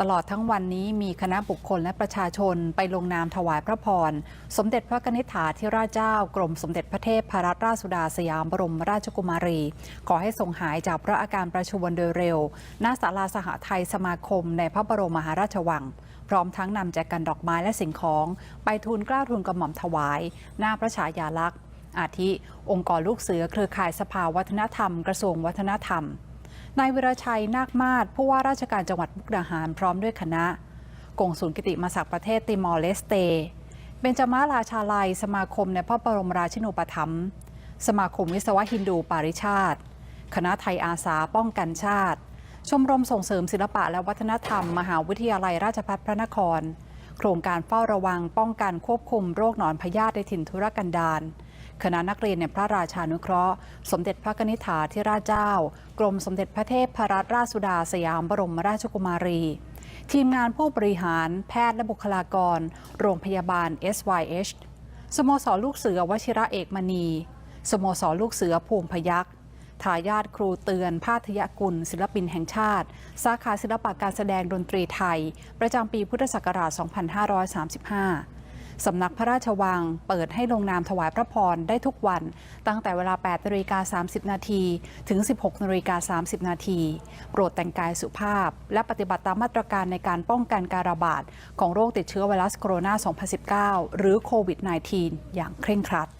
ตลอดทั้งวันนี้มีคณะบุคคลและประชาชนไปลงนามถวายพระพร สมเด็จพระนิษฐาธิราชเจ้า กรมสมเด็จพระเทพพรัตนราชสุดาสยามบรมราชกุมารี ขอให้ทรงหายจากพระอาการประชวรโดยเร็ว ณ ศาลาสหไทยสมาคมในพระบรมมหาราชวัง พร้อมทั้งนำแจกันดอกไม้และสิ่งของ ไปทูลกล้าทูลกระหม่อมถวาย หน้าพระฉายาลักษณ์อาทิ องค์กรลูกเสือเครือข่ายสภาวัฒนธรรม กระทรวงวัฒนธรรม นายวิรชัยนาคมาศผู้ว่าราชการจังหวัดมุกดาหารพร้อมด้วยคณะกงศูนย์กิติมศักดิ์ประเทศติมอร์เลสเตเบญจมาราชาลัย สมาคมในพระบรมราชินูปถัมภ์สมาคมวิศวะฮินดูปาริชาติ คณะไทยอาสาป้องกันชาติ ชมรมส่งเสริมศิลปะและวัฒนธรรม มหาวิทยาลัยราชภัฏพระนคร โครงการเฝ้าระวังป้องกันควบคุมโรคหนอนพยาธิในถิ่นทุรกันดาร คณะนักเรียนในพระราชานุเคราะห์ สมเด็จพระนิษฐาธิราชเจ้า กรมสมเด็จพระเทพพรัตนราชสุดาสยามบรมราชกุมารี ทีมงานผู้บริหารแพทย์และบุคลากร โรงพยาบาล SYH สโมสรลูกเสือวชิระเอกมณี สโมสรลูกเสือภูมิพยักษทายาทครูเตือน ภาทยกุล ศิลปินแห่งชาติ สาขาศิลปะการแสดงดนตรีไทย ประจำปีพุทธศักราช 2535 สำนักพระราชวัง เปิดให้ลงนามถวายพระพรได้ทุกวัน ตั้งแต่เวลา 8นาฬิกา30 นาทีถึง 16นาฬิกา30 นาทีโปรดแต่งกายสุภาพ และปฏิบัติตามมาตรการในการป้องกันการระบาด ของโรคติดเชื้อไวรัสโคโรนา 2019 หรือโควิด -19 อย่างเคร่งครัด